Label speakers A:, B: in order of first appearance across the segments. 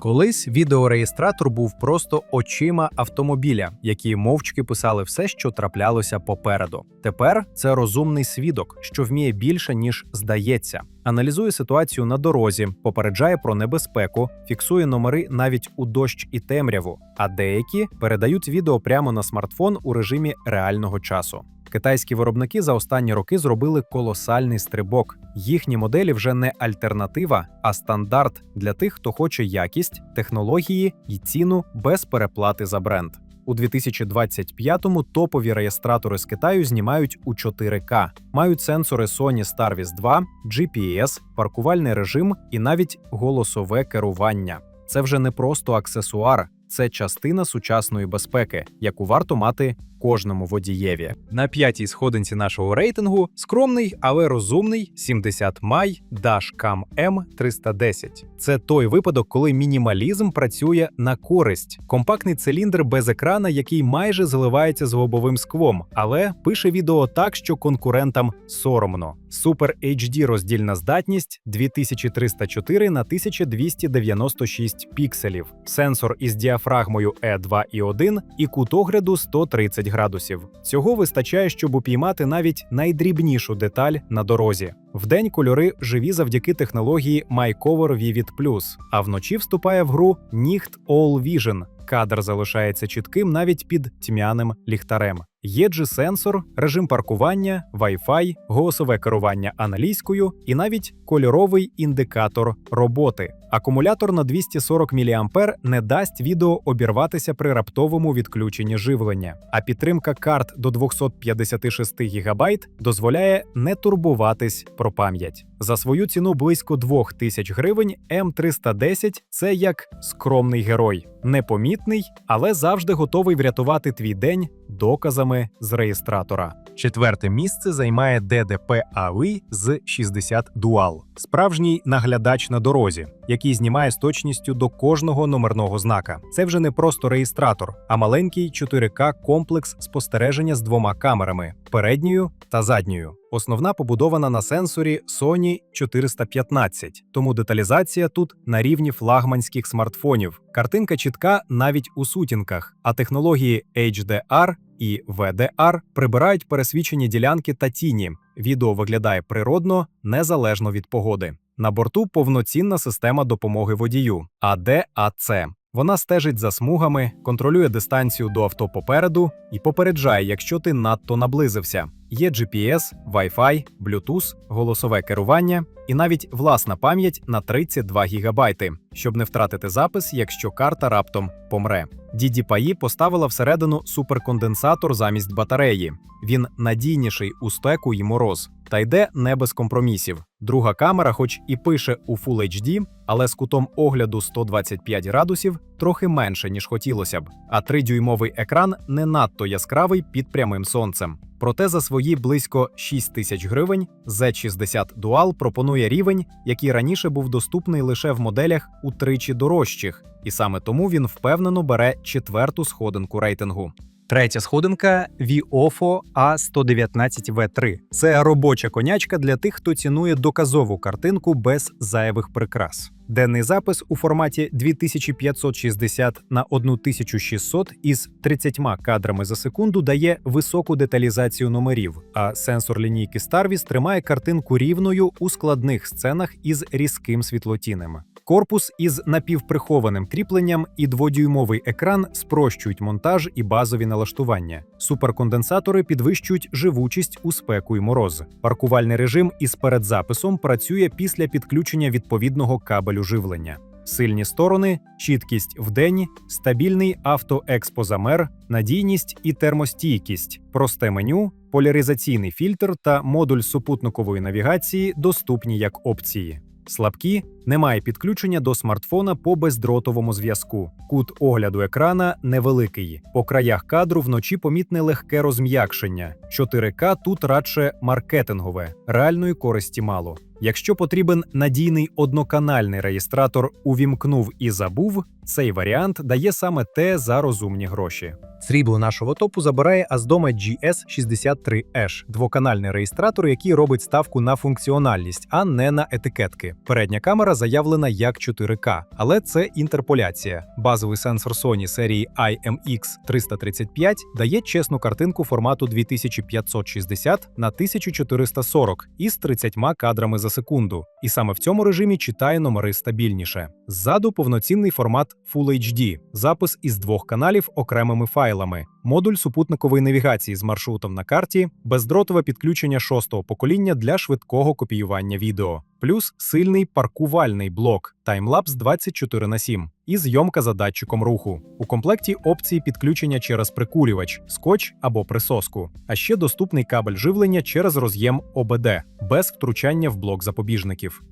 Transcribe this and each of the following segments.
A: Колись відеореєстратор був просто очима автомобіля, які мовчки писали все, що траплялося попереду. Тепер це розумний свідок, що вміє більше ніж здається. Аналізує ситуацію на дорозі, попереджає про небезпеку, фіксує номери навіть у дощ і темряву, а деякі передають відео прямо на смартфон у режимі реального часу. Китайські виробники за останні роки зробили колосальний стрибок. Їхні моделі вже не альтернатива, а стандарт для тих, хто хоче якість, технології і ціну без переплати за бренд. У 2025-му топові реєстратори з Китаю знімають у 4К, мають сенсори Sony Starvis 2, GPS, паркувальний режим і навіть голосове керування. Це вже не просто аксесуар, це частина сучасної безпеки, яку варто мати кожному водієві. На п'ятій сходинці нашого рейтингу скромний, але розумний 70 май Dashcam M310. Це той випадок, коли мінімалізм працює на користь. Компактний циліндр без екрана, який майже зливається з лобовим склом, але пише відео так, що конкурентам соромно. Super HD роздільна здатність 2304 на 1296 пікселів, сенсор із діафрагмою E2 і 1 і кут огляду 130 градусів. Цього вистачає, щоб упіймати навіть найдрібнішу деталь на дорозі. Вдень кольори живі завдяки технології MyCover Vivid Plus, а вночі вступає в гру Nicht All Vision. Кадр залишається чітким навіть під тьмяним ліхтарем. Є G-сенсор, режим паркування, Wi-Fi, голосове керування англійською і навіть кольоровий індикатор роботи. Акумулятор на 240 мА не дасть відео обірватися при раптовому відключенні живлення, а підтримка карт до 256 ГБ дозволяє не турбуватись про пам'ять. За свою ціну близько 2000 гривень М310 це як скромний герой, непомітний, але завжди готовий врятувати твій день доказами з реєстратора. Четверте місце займає DDP AVI з 60 Dual, справжній наглядач на дорозі, який знімає з точністю до кожного номерного знака. Це вже не просто реєстратор, а маленький 4К комплекс спостереження з двома камерами передньою та задньою. Основна побудована на сенсорі Sony 415, тому деталізація тут на рівні флагманських смартфонів. Картинка чітка навіть у сутінках, а технології HDR і ВДР прибирають пересвічені ділянки та тіні. Відео виглядає природно, незалежно від погоди. На борту повноцінна система допомоги водію АДАЦ. Вона стежить за смугами, контролює дистанцію до авто попереду і попереджає, якщо ти надто наблизився. Є GPS, Wi-Fi, Bluetooth, голосове керування і навіть власна пам'ять на 32 ГБ, щоб не втратити запис, якщо карта раптом помре. DDPI поставила всередину суперконденсатор замість батареї. Він надійніший у спеку і мороз, та йде не без компромісів. Друга камера, хоч і пише у Full HD, але з кутом огляду 125 градусів трохи менше, ніж хотілося б. А 3-дюймовий екран не надто яскравий під прямим сонцем. Проте за свої близько 6 тисяч гривень Z60 Dual пропонує рівень, який раніше був доступний лише в моделях утричі дорожчих, і саме тому він впевнено бере четверту сходинку рейтингу. Третя сходинка Viofo A119V3. Це робоча конячка для тих, хто цінує доказову картинку без зайвих прикрас. Денний запис у форматі 2560 на 1600 із 30 кадрами за секунду дає високу деталізацію номерів, а сенсор лінійки Starvis тримає картинку рівною у складних сценах із різким світлотінем. Корпус із напівприхованим кріпленням і дводюймовий екран спрощують монтаж і базові налаштування. Суперконденсатори підвищують живучість у спеку й мороз. Паркувальний режим із передзаписом працює після підключення відповідного кабелю живлення. Сильні сторони, чіткість вдень, стабільний автоекспозамер, надійність і термостійкість, просте меню, поляризаційний фільтр та модуль супутникової навігації доступні як опції. Слабкі немає підключення до смартфона по бездротовому зв'язку. Кут огляду екрана невеликий. По краях кадру вночі помітне легке розм'якшення. 4К тут радше маркетингове, реальної користі мало. Якщо потрібен надійний одноканальний реєстратор, увімкнув і забув, цей варіант дає саме те за розумні гроші. Срібло нашого топу забирає Azdoma GS63H – двоканальний реєстратор, який робить ставку на функціональність, а не на етикетки. Передня камера заявлена як 4К, але це інтерполяція. Базовий сенсор Sony серії IMX335 дає чесну картинку формату 2560 на 1440 із 30 кадрами за секунду. І саме в цьому режимі читає номери стабільніше. Ззаду повноцінний формат Full HD, запис із двох каналів окремими файлами, модуль супутникової навігації з маршрутом на карті, бездротове підключення шостого покоління для швидкого копіювання відео, плюс сильний паркувальний блок таймлапс 24 на 7 і зйомка за датчиком руху. У комплекті опції підключення через прикурювач, скотч або присоску, а ще доступний кабель живлення через роз'єм ОБД без втручання в блок запобіжників.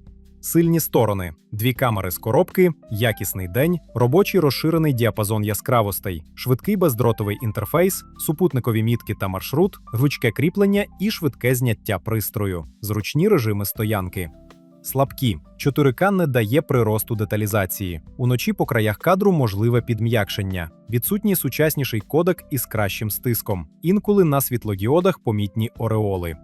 A: Сильні сторони: дві камери з коробки, якісний день, робочий розширений діапазон яскравостей, швидкий бездротовий інтерфейс, супутникові мітки та маршрут, гнучке кріплення і швидке зняття пристрою, зручні режими стоянки. Слабкі 4К не дає приросту деталізації. Уночі по краях кадру можливе підм'якшення, відсутній сучасніший кодек із кращим стиском. Інколи на світлодіодах помітні ореоли.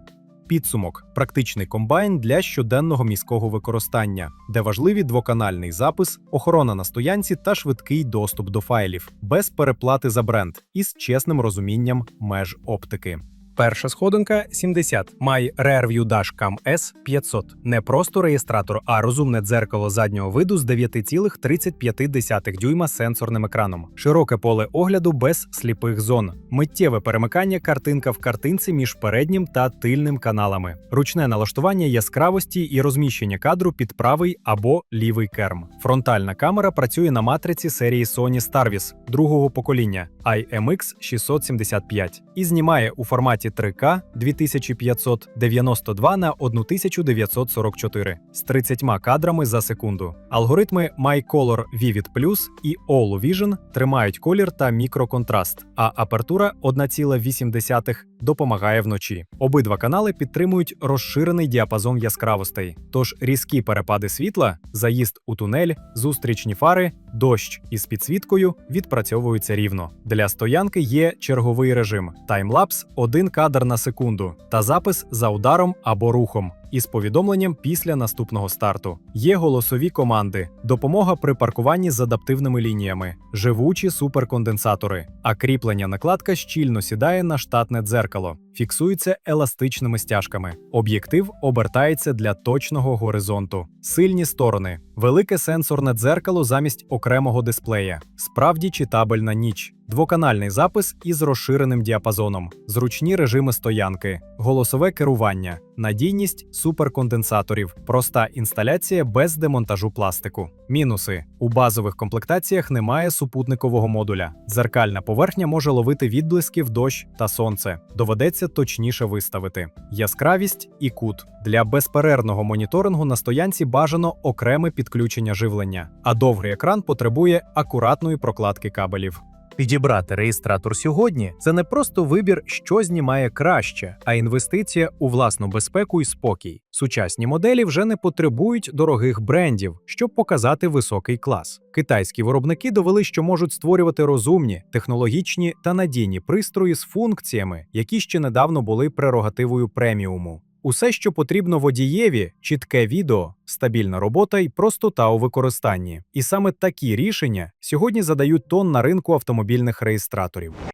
A: Підсумок практичний комбайн для щоденного міського використання, де важливі двоканальний запис, охорона на стоянці та швидкий доступ до файлів, без переплати за бренд із чесним розумінням меж оптики. Перша сходинка 70 My Rearview Dash Cam S 500. Не просто реєстратор, а розумне дзеркало заднього виду з 9,35 дюйма сенсорним екраном, широке поле огляду без сліпих зон, миттєве перемикання картинка в картинці між переднім та тильним каналами, ручне налаштування яскравості і розміщення кадру під правий або лівий керм. Фронтальна камера працює на матриці серії Sony Starvis другого покоління IMX 675 і знімає у форматі 3К 2592 на 1944 з 30 кадрами за секунду. Алгоритми MyColor Vivid Plus і All Vision тримають колір та мікроконтраст, а апертура 1,8 допомагає вночі. Обидва канали підтримують розширений діапазон яскравостей, тож різкі перепади світла, заїзд у тунель, зустрічні фари, дощ із підсвіткою відпрацьовуються рівно. Для стоянки є черговий режим таймлапс 1 кадр на секунду та запис за ударом або рухом. Із повідомленням після наступного старту. Є голосові команди, допомога при паркуванні з адаптивними лініями, живучі суперконденсатори, а кріплення накладка щільно сідає на штатне дзеркало, фіксується еластичними стяжками. Об'єктив обертається для точного горизонту, сильні сторони, велике сенсорне дзеркало замість окремого дисплея, справді читабельна ніч. Двоканальний запис із розширеним діапазоном, зручні режими стоянки, голосове керування, надійність суперконденсаторів, проста інсталяція без демонтажу пластику. Мінуси у базових комплектаціях немає супутникового модуля. Дзеркальна поверхня може ловити відблиски в дощ та сонце. Доведеться точніше виставити. Яскравість і кут для безперервного моніторингу на стоянці бажано окреме підключення живлення, а довгий екран потребує акуратної прокладки кабелів. Підібрати реєстратор сьогодні це не просто вибір, що знімає краще, а інвестиція у власну безпеку і спокій. Сучасні моделі вже не потребують дорогих брендів, щоб показати високий клас. Китайські виробники довели, що можуть створювати розумні, технологічні та надійні пристрої з функціями, які ще недавно були прерогативою преміуму. Усе, що потрібно водієві, чітке відео, стабільна робота і простота у використанні. І саме такі рішення сьогодні задають тон на ринку автомобільних реєстраторів.